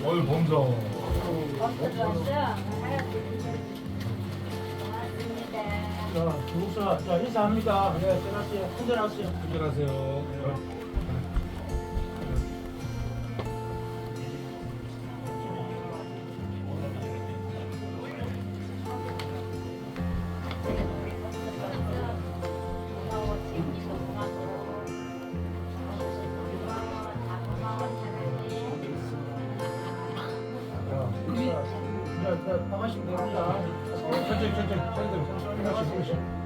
뭘 범서. 고맙습니다. 자, 중국사, 자, 인사합니다. 네, 전하세요. 한잔하세요. 안녕하세요. 자, 자, 나가시면 됩니다. 천천히 천천히 천천히 천천히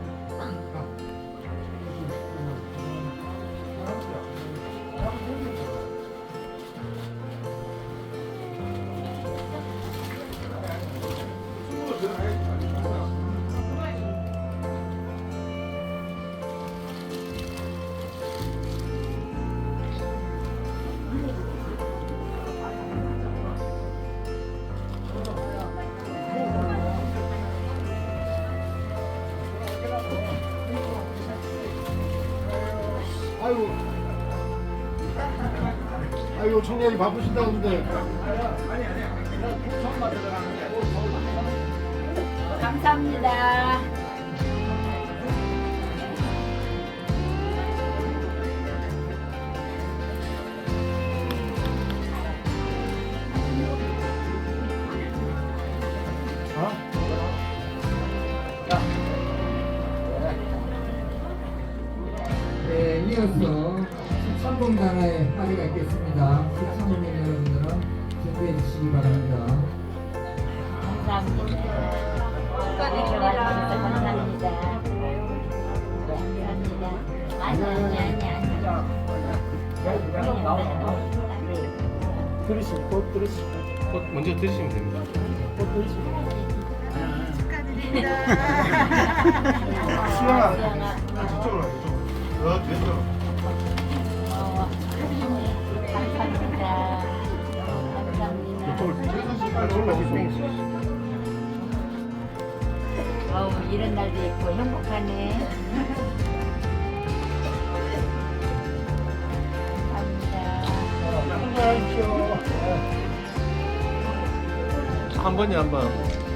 아이고. 아이고 청년이 바쁘신다는데. 감사합니다. 들으시고, 곧 들으시고, 어, 먼저 드시면 됩니다. 곧 들으시고. 수영아. 저쪽으로 와. 저쪽으로. 저 뒤에서. 어. 감사합니다. 아, 저기로 오세요. 어우 이런 날도 있고 행복하네. 한 번에 한 번.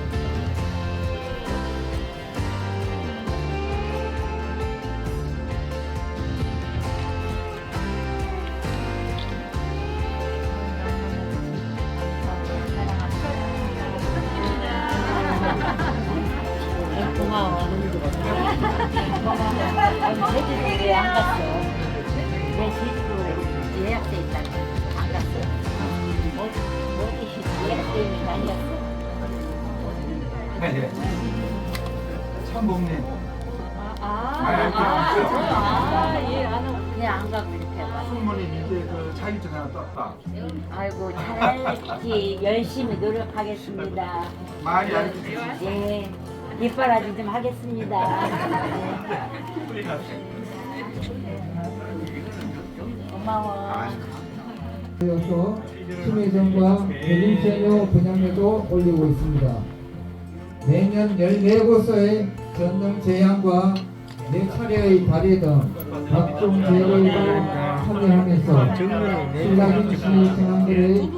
그냥 안 가고 이렇게 와. 승모님 이제 그 자격증 하나 떴다. 아이고 잘할지 열심히 노력하겠습니다. 많이 알려주세요. 예, 뒷바라지 좀 하겠습니다. 고마워. 이어서 심혜정과 대림세뇨 분양회도 올리고 있습니다. 매년 14곳의 전등 제향과 4차례의 발휘 등 각종 제의도 참여하면서 신라김 시 정황들의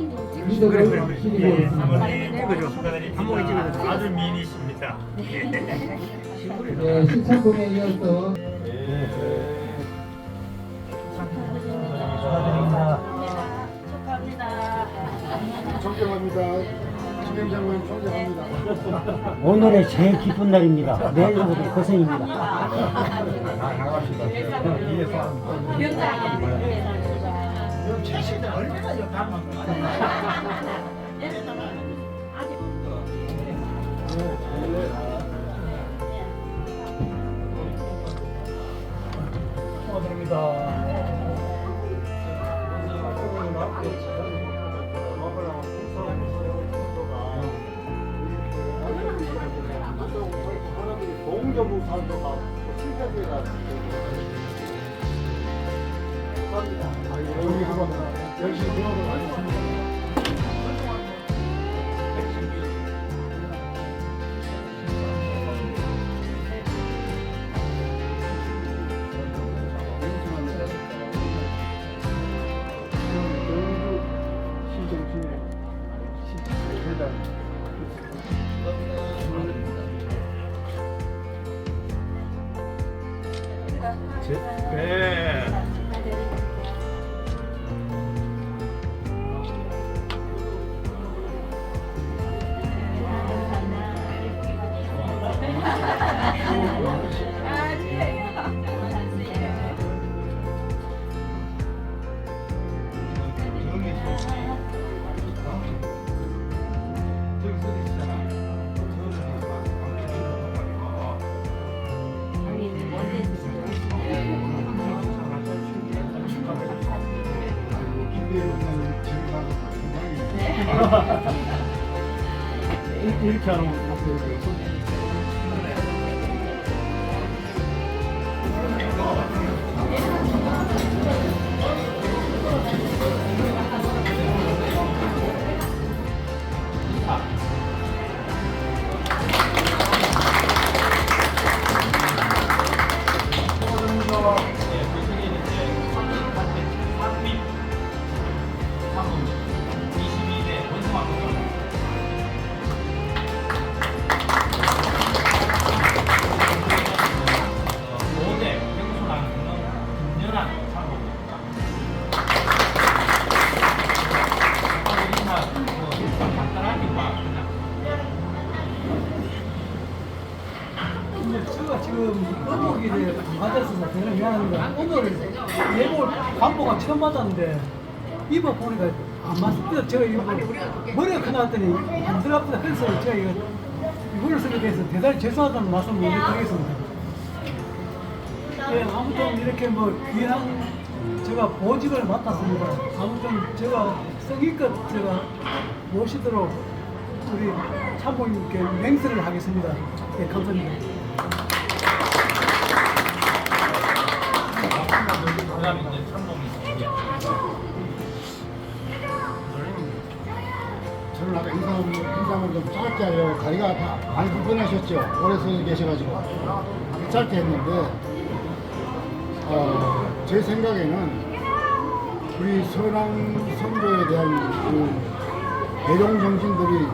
리더를 기리고 있습니다. 한목에 찍어서 아주 미인이십니다. 네, 신청금에 이어서 축하합니다. 존경합니다. 존경합니다. 오늘의 제일 기쁜 날입니다. 내일부터 고생입니다. 나갑시다. 고맙습니다. 동교부 산도가 실패가 감사합니다. 여기 한번 열심히 배워서 가겠습니다. 제, 네. 이렇게 하는 거 제가 받았어서 대단히 미안합니다. 오늘 예복 관보가 처음 받았는데 입어보니까 안 맞습니다. 제가 이거 머리가 크나왔더니 안 들어갑니다. 그래서 제가 이거 이거를 쓰게 돼서 대단히 죄송하다는 말씀 먼저 드리겠습니다. 예, 아무튼 이렇게 뭐 귀한 제가 보직을 맡았습니다. 아무튼 제가 성의껏 제가 모시도록 우리 참모님께 맹세를 하겠습니다. 예, 감사합니다. 인상을 좀 짧게 하려고 다리가 다 많이 불편하셨죠? 오래 서 계셔가지고. 짧게 했는데, 어, 제 생각에는 우리 선왕 선교에 대한 그 배경 정신들이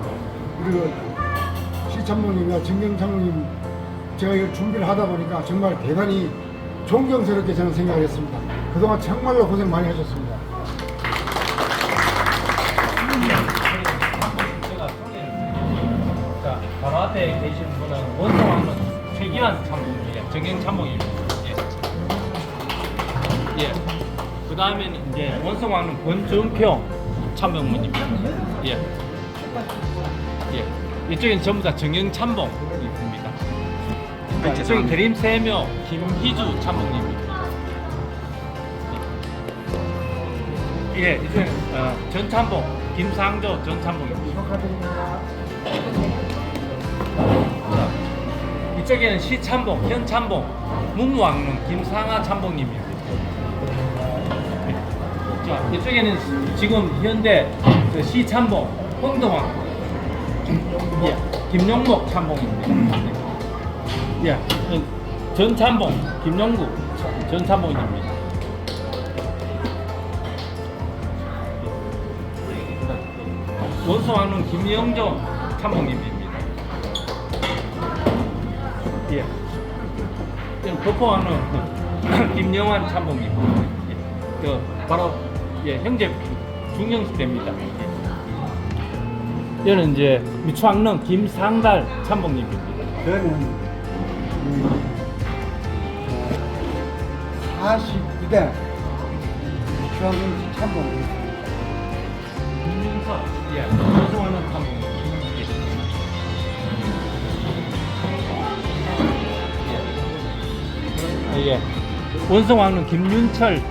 우리 그 시참모님이나 진경참모님 제가 이걸 준비를 하다 보니까 정말 대단히 존경스럽게 저는 생각을 했습니다. 그동안 정말로 고생 많이 하셨습니다. 정경 참모입니다. 예. 예. 그 다음에는 이제 원성하는 권정평 참모입니다. 예. 예. 이쪽엔 전부 다 정경 참모입니다. 이쪽은 드림 세명 김희주 참모입니다. 예, 이제 어, 전참봉 김상조 전참봉입니다. 자, 이쪽에는 시참봉 현참봉 문무왕릉 김상하. 네. 자, 이쪽에는 지금 현대 그 시참봉 홍동왕 예, 김용목 참봉입니다. 네. 예, 어, 전참봉 김용구 전참봉입니다. 원수왕은 김영정 참모님입니다. 예. 지금 법포왕은 김영환 참모님입니다. 예. 그 바로 예 형제 중형시대입니다. 예. 얘는 이제 미추왕릉 김상달 참모님입니다. 저는 49대 중앙政참모입니다. 김윤서 예 원수왕은 참모님. 예. 예. 원성왕은 김윤철.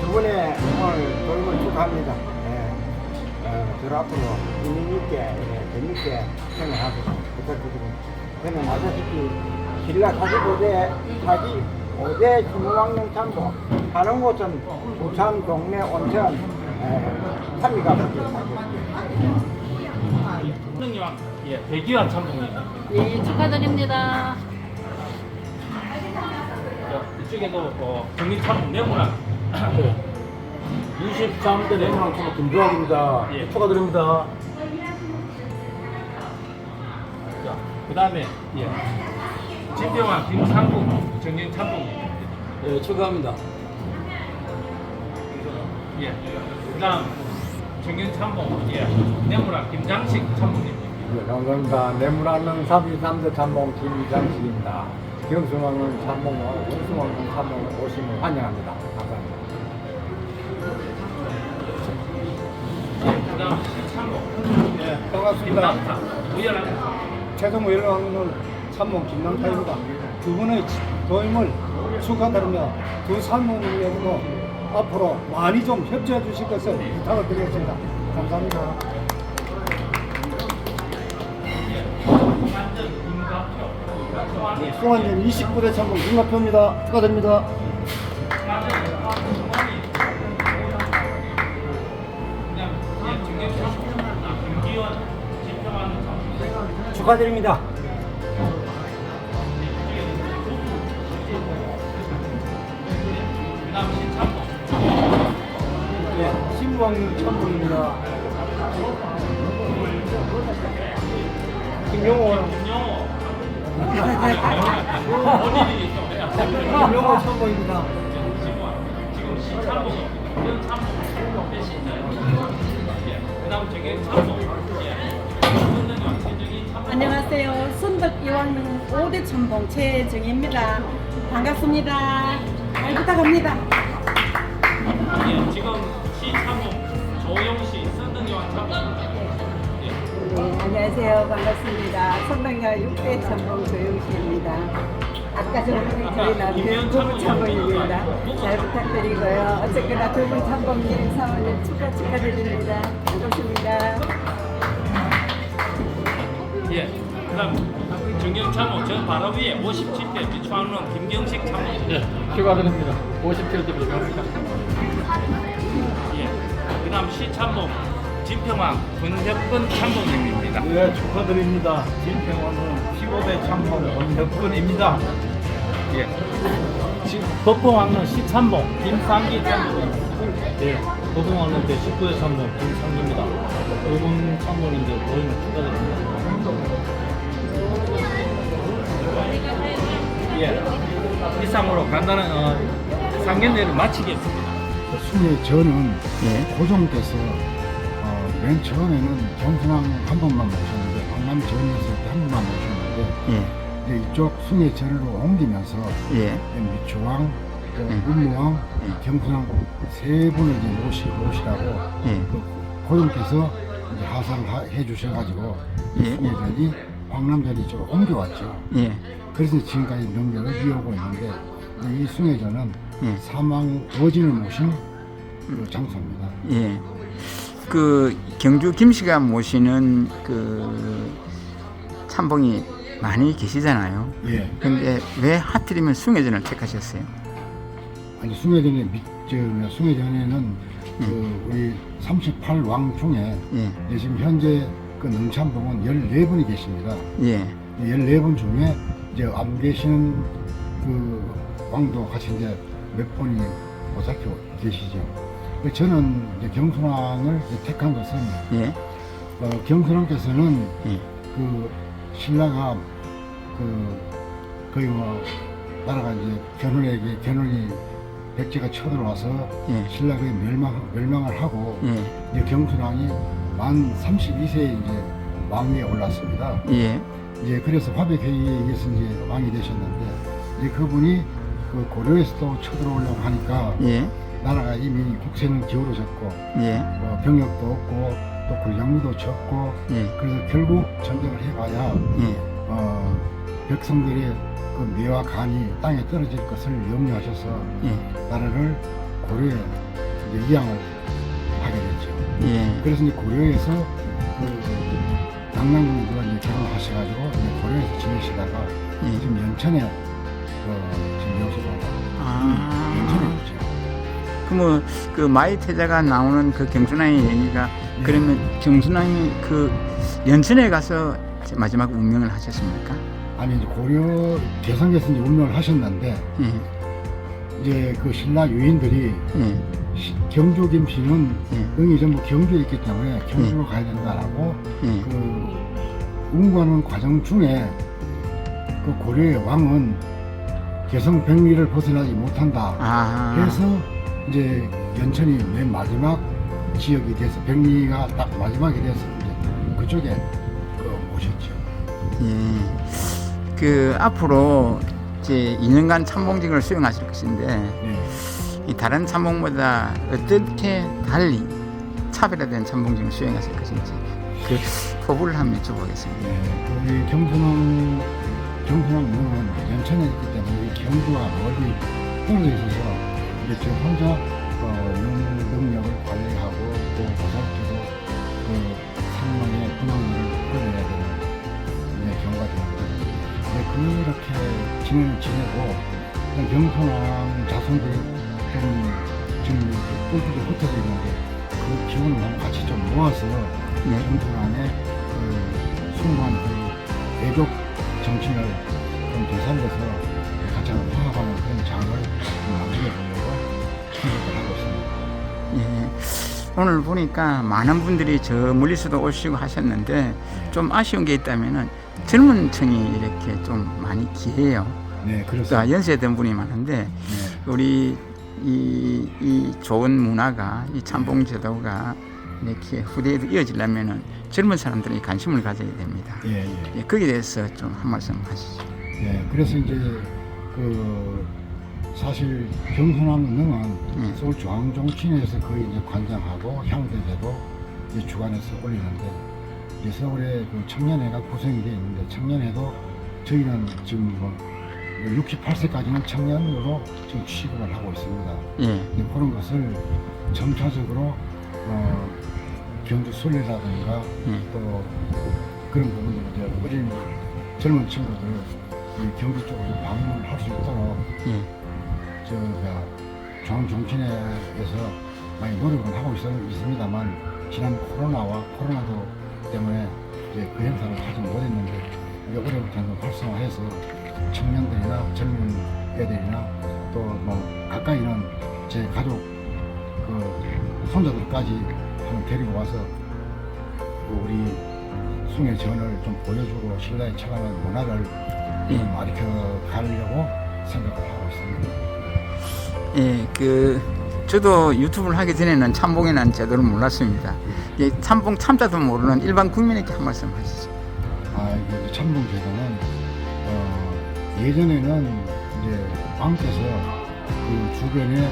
두 분의 오늘 돌을 축하합니다. 예. 어, 저 앞으로 의미 있게 예, 재밌게 생활하도록 부탁드립니다. 저는 아시다시피 신라 45대 사기 5대 신무왕릉 참고 하는 곳은 부산 동네 온천 예, 참미가 부탁드립니다. 승리왕 예 대기환 참모님. 예, 축하드립니다. 이쪽에도 어, 정리차로 네모랑 23대 내문항 코너 김주학입니다. 예. 축하드립니다. 그 다음에 예. 진병환 김상국 정경 참봉 예, 축하합니다. 예. 그 다음 정경 참봉 예. 네모랑 김장식 참봉님 네, 감사합니다. 내물하는 33대 참봉 김장식입니다. 경수하는 참봉과 원수하는 참봉 오시면 환영합니다. 감사합니다. 예. 그 다음 시참봉 예, 반갑습니다. 김남타 우열한 최종 외로왕은 참모 김남타입니다. 두 분의 도임을 축하드리며 두 사모님에게도 앞으로 많이 좀 협조해 주실 것을 부탁을 드리겠습니다. 감사합니다. 네, 송환님 29대 참모 김마표입니다. 축하드립니다. 축하드립니다. 네, 신부왕님 참모입니다. 김용호 김용호. 지금 시참봉 이런 참봉 대신자요 예. 그 다음 정경 참봉 안녕하세요. 순덕 이왕릉 5대 천봉 최정입니다. 반갑습니다. 잘 부탁합니다. 예, 지금 시참봉 조영 씨 선등여왕 참봉 예. 네, 안녕하세요. 반갑습니다. 선덕여 6대 천봉 조영씨입니다. 아까 전에 저희 남편 두분 참봉입니다. 잘 부탁드리고요. 어쨌거나 두분 참봉님, 사모님 축하 축하드립니다. 반갑습니다. 예. 그다음 정경 참모 저 바로 위에 57대 비추하는 김경식 참모. 예. 축하드립니다. 57대 비경식 예. 그다음 시참모 진평왕 권혁근 참모님입니다. 네, 축하드립니다. 진평원은 15대 참모 권혁근입니다. 예. 법봉왕릉 시참모 김상기 참모님. 네, 도동왕릉대 19회 참모 김상기입니다. 여러분 참모님들 모임을 축하드립니다. 예. 이상으로 간단한 어, 상견례를 마치겠습니다. 숭의 전은 고종께서 어, 맨 처음에는 경순왕 한 번만 모셨는데 강남 전이었을 때 한 번만 모셨는데 이제 이쪽 숭의 전으로 옮기면서 미추왕, 또 문무왕, 경순왕 세 분을 이제 모시, 모시라고 그 고종께서 이제 하상해 주셔가지고 숭의 전이 황남전이 이쪽으로 옮겨왔죠. 그래서 지금까지 명절을 이어오고 있는데 이제 이 숭례전은 사망 거진을 모신 그 장소입니다. 예. 그 경주 김씨가 모시는 그 참봉이 많이 계시잖아요. 예. 근데 왜 하필이면 숭례전을 택하셨어요? 아니 숭례전에 밑, 저, 뭐야, 숭례전에는 그 우리 38왕 중에 예. 지금 현재 그 능참봉은 14분이 계십니다. 예. 14분 중에 이제 안 계시는 그 왕도 같이 이제 몇 분이 보살펴 계시죠. 그 저는 이제 경순왕을 택한 것은 예. 어, 경순왕께서는 예. 그 신라가 그 거의 뭐 나라가 이제 견훤에게 견훤이 백제가 쳐들어와서 예. 신라가 멸망 멸망을 하고 예. 이제 경순왕이 만 32세에 이제 왕위에 올랐습니다. 예. 이제 그래서 화백회의에 의해서 이제 왕이 되셨는데 이제 그분이 그 고려에서도 쳐들어오려고 하니까 예. 나라가 이미 국세는 기울어졌고 예. 뭐 병력도 없고 또 군량미도 적고 예. 그래서 결국 전쟁을 해봐야 예. 어, 백성들의 그 뇌와 간이 땅에 떨어질 것을 염려하셔서 예. 나라를 고려에 이제 이양을. 예. 그래서 이제 고려에서 그 당나귀가 이제 결혼하셔가지고 이제 고려에서 지내시다가 예. 지금 연천에 어, 지금 연천에 아. 있죠. 그러면 그 마이 태자가 나오는 그 경순왕의 얘기가 그러면 경순왕이 그 연천에 가서 마지막 운명을 하셨습니까? 아니 이제 고려 대성에서 이제 운명을 하셨는데 예. 이제 그 신라 유인들이 예. 시- 경주 김씨는 예. 응이 전부 경주에 있기 때문에 경주로 가야 된다라고 예. 그 운구하는 과정 중에 그 고려의 왕은 개성 백리를 벗어나지 못한다. 아. 그래서 이제 연천이 맨 마지막 지역이 돼서 백리가 딱 마지막이 돼서 이제 그쪽에 그 모셨죠. 예. 그 앞으로 이제 2년간 참봉직을 수행하실 것인데 네. 이 다른 참봉보다 어떻게 달리 차별화된 참봉직을 수행하실 것인지 그 포부를 한번 여쭤보겠습니다. 네, 우리 경순왕 경순왕 문은 연천에 있기 때문에 이 경주와 멀리 떨어져 있어서 이제 저 혼자 어, 능, 능력을 관리하고 또 보살피고 그 상망의 군왕을 끌어내야 되는 이제 경우가 되는데 네, 그렇게 지내는 지내고 경순왕 자손들이 좀 지금 뿔뿔이 흩어져 있는데 그 기운을 한번 같이 좀 모아서 네. 경순왕의 그 숭고한 그 대족 정신을 좀 되살려서 같이 화합하는 그런 장을 좀 만들어 보려고 생각을 하고 있습니다. 예. 오늘 보니까 많은 분들이 저 멀리서도 오시고 하셨는데 좀 아쉬운 게 있다면은 젊은 층이 이렇게 좀 많이 기해요. 네, 그렇습니다. 그러니까 연세된 분이 많은데 네. 우리 이, 이 좋은 문화가 이 참봉 제도가 이렇게 후대에도 이어지려면은 젊은 사람들이 관심을 가져야 됩니다. 예, 예. 예, 거기에 대해서 좀 한 말씀 하시죠. 예, 그래서 이제 그 사실 경순왕릉은 네. 서울 중앙정치인에서 거의 이제 관장하고 향대제도 이제 주관해서 올리는데 이제 서울에 그 청년회가 구성이 되어 있는데 청년회도 저희는 지금 뭐 68세까지는 청년으로 지금 취급을 하고 있습니다. 예, 그런 것을 점차적으로 어, 경주 순례라든가 예. 또 그런 부분들 이제 어린 젊은 친구들 이 경주 쪽으로 방문을 할 수 있도록 예, 저 중앙정치회에서 많이 노력을 하고 있, 있습니다만 지난 코로나와 코로나도 때문에 이제 그 행사를 하지 못했는데 이제 올해부터 는 활성화해서 청년들이나 젊은 애들이나 또 뭐 가까이 있는 제 가족 그 손자들까지 한번 데리고 와서 그 우리 숭의 전을 좀 보여주고 신라에 처하는 문화를 예. 좀 가르쳐 가려고 생각을 하고 있습니다. 예, 그 저도 유튜브를 하기 전에는 참봉이라는 제도를 몰랐습니다. 예, 참봉 참자도 모르는 일반 국민에게 한 말씀 하시죠. 아, 이게 참봉 제도는 어, 예전에는 이제 왕께서 그 주변에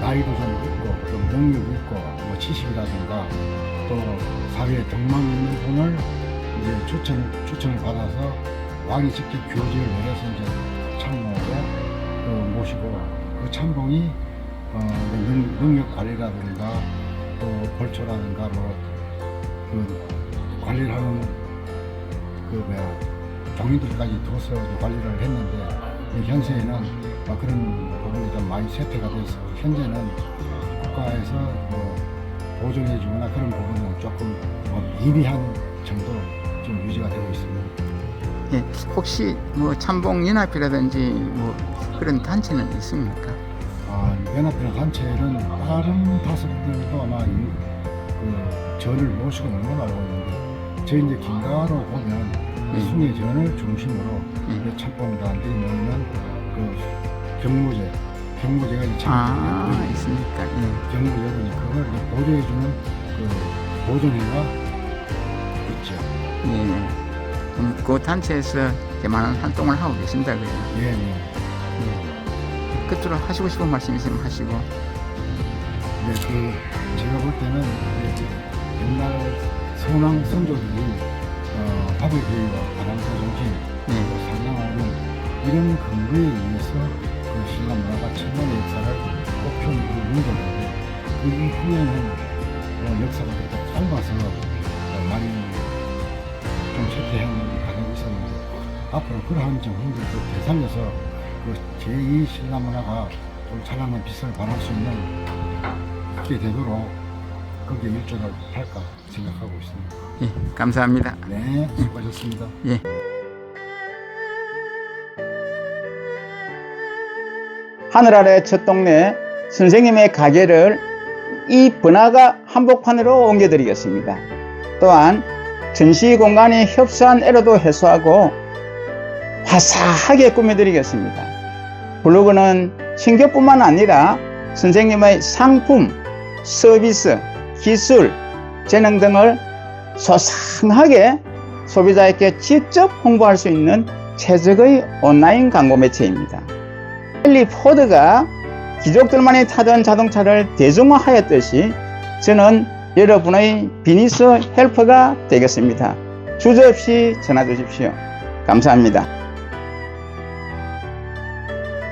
나이도 좀 있고 좀 능력이 있고 뭐 지식이라든가 또 사회에 덕망 있는 분을 이제 추천 추천을 받아서 왕이 직접 교지를 내려서 이제 참모로 그 모시고 그 참봉이 어, 능, 능력 관리라든가 또 벌초라든가 뭐 그 관리를 하는 그 뭐야 종인들까지 둬서 관리를 했는데 이 현세에는 막 그런 부분이 좀 많이 쇠퇴가 돼서 현재는 국가에서 뭐 보존해주거나 그런 부분은 조금 뭐 미비한 정도로 좀 유지가 되고 있습니다. 예, 혹시 뭐 참봉 연합이라든지 뭐 그런 단체는 있습니까? 아, 연합회나 단체는 다른 다섯들도 아마 이, 그 전을 모시고 있는 걸로 알고 있는데 저희 이제 김가로 보면 네. 숭의 전을 중심으로 네. 이제 참봉단들이 모이는 그 경무제, 경무제가 이제 아, 참봉 있습니까? 예. 경무제로 이제 그걸 이제 보조해주는 그 보존회가 있죠. 예. 그럼 그 단체에서 이렇게 많은 활동을 하고 계신다 그래요. 예, 예. 예. 끝으로 하시고 싶은 말씀 있으면 하시고. 네, 그 제가 볼 때는 이제 옛날 선왕 선조들이 어, 밥의 교회와 바람사 정신 예. 또 상상하는 이런 근거에 의해서 그 신라 문화가 천년의 역사를 꽃피우는 문제인데 그 이후에는 어, 역사가 그렇게 짧아서 어, 많이 좀 쇠퇴한 과정이 있었는데 앞으로 그러한 점들도 되살려서 그 제2 신라 문화가 좀 찬란한 빛을 발할 수 있는 게 되도록 거기에 일조를 할까 생각하고 있습니다. 예, 감사합니다. 네, 수고하셨습니다. 예. 하늘 아래 첫 동네 선생님의 가게를 이 번화가 한복판으로 옮겨드리겠습니다. 또한 전시 공간이 협소한 애로도 해소하고 화사하게 꾸며드리겠습니다. 블로그는 신규뿐만 아니라 선생님의 상품, 서비스, 기술, 재능 등을 소상하게 소비자에게 직접 홍보할 수 있는 최적의 온라인 광고 매체입니다. 헨리 포드가 귀족들만이 타던 자동차를 대중화하였듯이 저는 여러분의 비즈니스 헬퍼가 되겠습니다. 주저없이 전화 주십시오. 감사합니다.